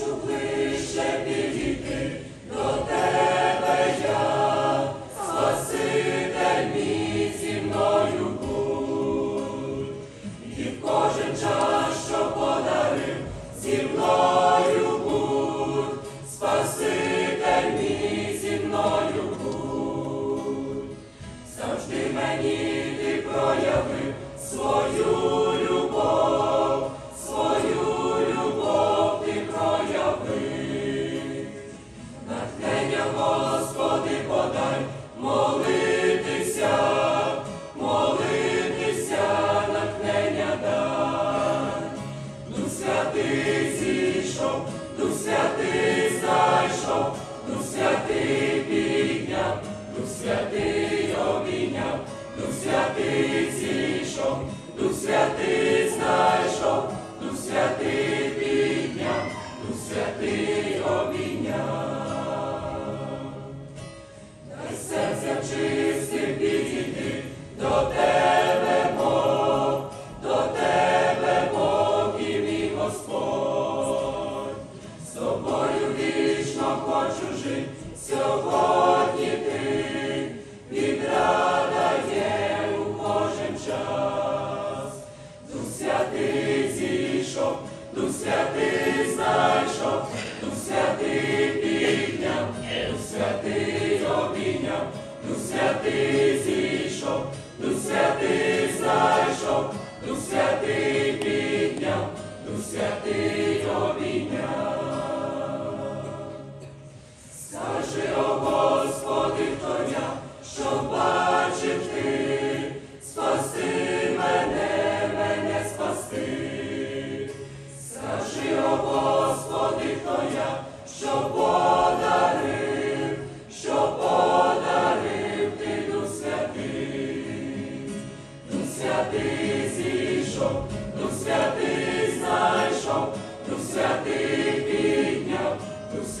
хочу ближче підійти до тебе Спаситель мій зі мною будь, і в кожен час, що подарив, зі мною будь, Спаситель мій зі мною будь, завжди мені ти проявив Святий зійшов, Дух святий знайшов, Дух святий підняв, Дух святий обійняв, Дух святий зійшов, Дух святий знайшов, Дух святий підняв, Дух святий обійняв. Дай серця чистим хочу жити, сьогодні ти відрадає у кожен час. Дух святий зійшов, Дух святий знайшов, Дух святий підняв, Дух святий обійняв, Дух святий зійшов, Дух святий знайшов, Дух святий підняв, Дух святий обійняв.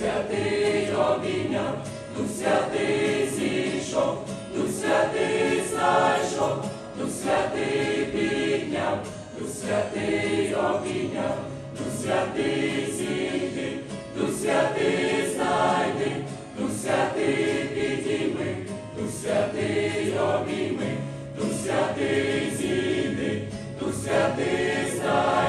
Святий обійняв, Дух святий зійшов, Дух святий знайшов, Дух святий підняв, Дух святий обійняв, Дух святий зійди, Дух святий знайди, Дух святий підійми, Дух святий обійми, Дух святий зійди, Дух святий знайди,